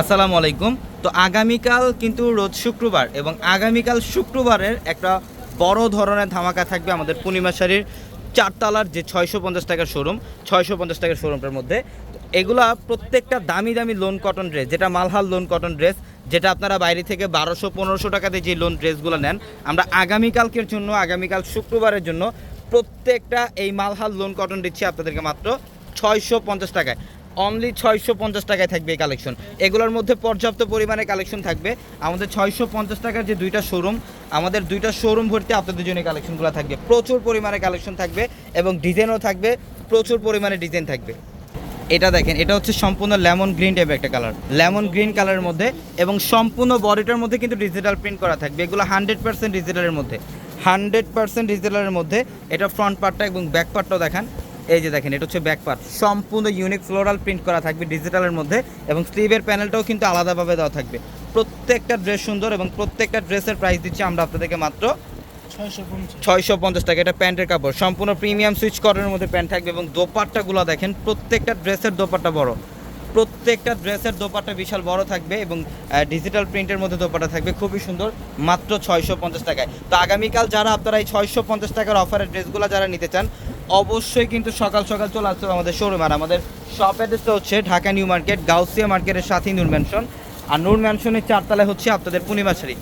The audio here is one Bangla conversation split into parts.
আসসালামু আলাইকুম। তো আগামীকাল কিন্তু রোজ শুক্রবার এবং আগামীকাল শুক্রবারের একটা বড় ধরনের ধামাকা থাকবে আমাদের পূর্ণিমা শাড়ির চারতলার যে ছয়শো পঞ্চাশ টাকার শোরুম ছয়শো পঞ্চাশ টাকার শোরুমটার মধ্যে। এগুলা প্রত্যেকটা দামি দামি লোন কটন ড্রেস যেটা মালহাল লোন কটন ড্রেস যেটা আপনারা বাইরে থেকে বারোশো, পনেরোশো টাকাতে যে লোন ড্রেসগুলো নেন, আমরা আগামীকালকের জন্য, আগামীকাল শুক্রবারের জন্য প্রত্যেকটা এই মালহাল লোন কটন দিচ্ছি আপনাদেরকে মাত্র ছয়শো পঞ্চাশ টাকায়। অনলি ছয়শো পঞ্চাশ টাকায় থাকবে এই কালেকশন এগুলোর মধ্যে পর্যাপ্ত পরিমাণে কালেকশন থাকবে। আমাদের ছয়শো পঞ্চাশ টাকার যে দুইটা শোরুম আমাদের দুইটা শোরুম ভর্তি আপনাদের জন্য কালেকশনগুলো থাকবে। প্রচুর পরিমাণে কালেকশন থাকবে এবং ডিজাইনও থাকবে, প্রচুর পরিমাণে ডিজাইন থাকবে। এটা দেখেন, এটা হচ্ছে সম্পূর্ণ লেমন গ্রিন টাইপের একটা কালার লেমন গ্রিন কালারের মধ্যে এবং সম্পূর্ণ বডিটার মধ্যে কিন্তু ডিজিটাল প্রিন্ট করা থাকবে। এগুলো হান্ড্রেড পার্সেন্ট ডিজিটালের মধ্যে। হান্ড্রেড পার্সেন্ট ডিজিটালের মধ্যে এটা ফ্রন্ট পার্টটা এবং ব্যাক পার্টটাও দেখান। এই যে দেখেন এটা হচ্ছে ব্যাক পার্ট সম্পূর্ণ ইউনিক ফ্লোরাল প্রিন্ট করা থাকবে ডিজিটালের মধ্যে এবং স্লিভের প্যানেলটাও কিন্তু আলাদাভাবে দেওয়া থাকবে। প্রত্যেকটা ড্রেস সুন্দর এবং প্রত্যেকটা ড্রেসের প্রাইস দিচ্ছি আমরা আপনাদেরকে মাত্র ছয়শো পঞ্চাশ। ছয়শো পঞ্চাশ টাকা। এটা প্যান্টের কাপড়। সম্পূর্ণ প্রিমিয়াম সুইচ কটনের মধ্যে প্যান্ট থাকবে এবং দোপাট্টাগুলো দেখেন প্রত্যেকটা ড্রেসের দোপাট্টা বড়। প্রত্যেকটা ড্রেসের দোপাট্টা বিশাল বড় থাকবে এবং ডিজিটাল প্রিন্টের মধ্যে দোপাট্টা থাকবে খুবই সুন্দর মাত্র ছয়শো পঞ্চাশ টাকায়। তো আগামীকাল যারা আপনারা এই ছয়শো পঞ্চাশ টাকার অফারের ড্রেসগুলো যারা নিতে চান অবশ্যই কিন্তু সকাল সকাল চলে আসতে হবে আমাদের শোরুম আর আমাদের শপ অ্যাড্রেসটা হচ্ছে ঢাকা নিউ মার্কেট, গাউসিয়া মার্কেটের সাথে নূর ম্যানশন আর নূর ম্যানশনের চারতলায় হচ্ছে আপনাদের পূর্ণিমাশারি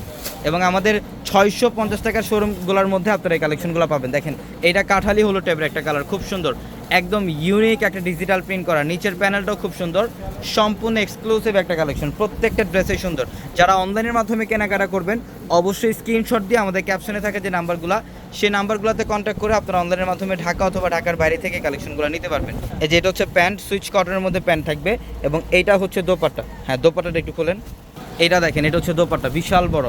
এবং আমাদের ছয়শো পঞ্চাশ টাকার শোরুমগুলোর মধ্যে আপনারা এই কালেকশনগুলো পাবেন। দেখেন এটা কাঠালি হলো টাইপের একটা কালার খুব সুন্দর। একদম ইউনিক একটা ডিজিটাল প্রিন্ট করা। নিচের প্যানেলটাও খুব সুন্দর। সম্পূর্ণ এক্সক্লুসিভ একটা কালেকশন প্রত্যেকটা ড্রেসে সুন্দর। যারা অনলাইনের মাধ্যমে কেনাকাটা করবেন, অবশ্যই স্ক্রিনশট দিয়ে আমাদের ক্যাপশনে থাকে যে নাম্বারগুলো, সেই নাম্বারগুলোতে কন্ট্যাক্ট করে আপনারা অনলাইনের মাধ্যমে ঢাকা অথবা ঢাকার বাইরে থেকে কালেকশনগুলো নিতে পারবেন। এই যে এটা হচ্ছে প্যান্ট সুইচ কটনের মধ্যে প্যান্ট থাকবে এবং এইটা হচ্ছে দোপাট্টা। হ্যাঁ দোপাট্টাটা একটু খোলেন। এটা দেখেন, এটা হচ্ছে দোপাট্টা, বিশাল বড়।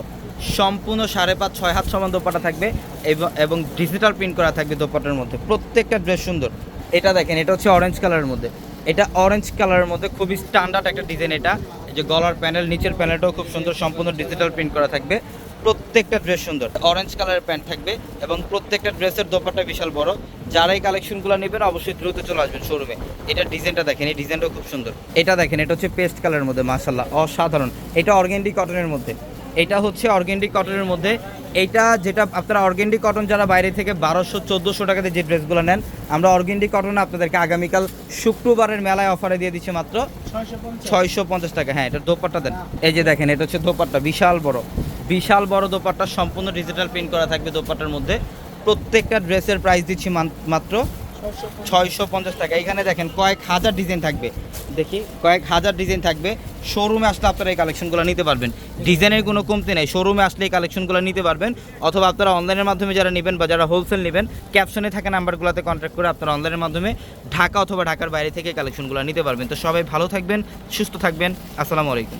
সম্পূর্ণ সাড়ে পাঁচ, ছয় হাত সমান দোপাটা থাকবে এবং এবং ডিজিটাল প্রিন্ট করা থাকবে দোপাটার মধ্যে। প্রত্যেকটা ড্রেস সুন্দর। এটা দেখেন, এটা হচ্ছে অরেঞ্জ কালারের মধ্যে। এটা অরেঞ্জ কালারের মধ্যে খুবই স্ট্যান্ডার্ড একটা ডিজাইন এটা। যে গলার প্যানেল নিচের প্যানেলটাও খুব সুন্দর, সম্পূর্ণ ডিজিটাল প্রিন্ট করা থাকবে। প্রত্যেকটা ড্রেস সুন্দর। অরেঞ্জ কালারের প্যান্ট থাকবে এবং প্রত্যেকটা ড্রেসের দোপাটা বিশাল বড়। যারা এই কালেকশনগুলো নেবেন, অবশ্যই দ্রুত চলে আসবেন শোরুমে এটা ডিজাইনটা দেখেন, এই ডিজাইনটাও খুব সুন্দর। এটা দেখেন, এটা হচ্ছে পেস্ট কালারের মধ্যে মাসাল্লাহ অসাধারণ। এটা অর্গেন্ডি কটনের মধ্যে। এটা হচ্ছে অর্গেন্ডি কটনের মধ্যে। এইটা যেটা আপনারা অর্গেন্ডি কটন যারা বাইরে থেকে বারোশো চোদ্দোশো টাকাতে যে ড্রেসগুলো নেন আমরা অর্গেন্ডি কটন আপনাদেরকে আগামীকাল শুক্রবারের মেলায় অফারে দিয়ে দিচ্ছি মাত্র ছয়শো পঞ্চাশ। টাকা। হ্যাঁ এটা দোপাট্টা দেন। এই যে দেখেন এটা হচ্ছে দোপাট্টা বিশাল বড়। বিশাল বড় দোপাট্টা সম্পূর্ণ ডিজিটাল প্রিন্ট করা থাকবে দোপাট্টার মধ্যে। প্রত্যেকটা ড্রেসের প্রাইস দিচ্ছি মাত্র ছয়শো ছয়শো পঞ্চাশ টাকা। এখানে দেখেন কয়েক হাজার ডিজাইন থাকবে। দেখি কয়েক হাজার ডিজাইন থাকবে। শোরুমে আসলে আপনারা এই কালেকশনগুলো নিতে পারবেন। ডিজাইনের কোনো কমতি নেই, শোরুমে আসলে এই কালেকশনগুলো নিতে পারবেন। অথবা আপনারা অনলাইনের মাধ্যমে যারা নেবেন বা যারা হোলসেল নেবেন ক্যাপশনে থাকা নাম্বারগুলোতে কন্ট্যাক্ট করে আপনারা অনলাইনের মাধ্যমে ঢাকা অথবা ঢাকার বাইরে থেকে কালেকশনগুলো নিতে পারবেন। তো সবাই ভালো থাকবেন, সুস্থ থাকবেন। আসসালামু আলাইকুম।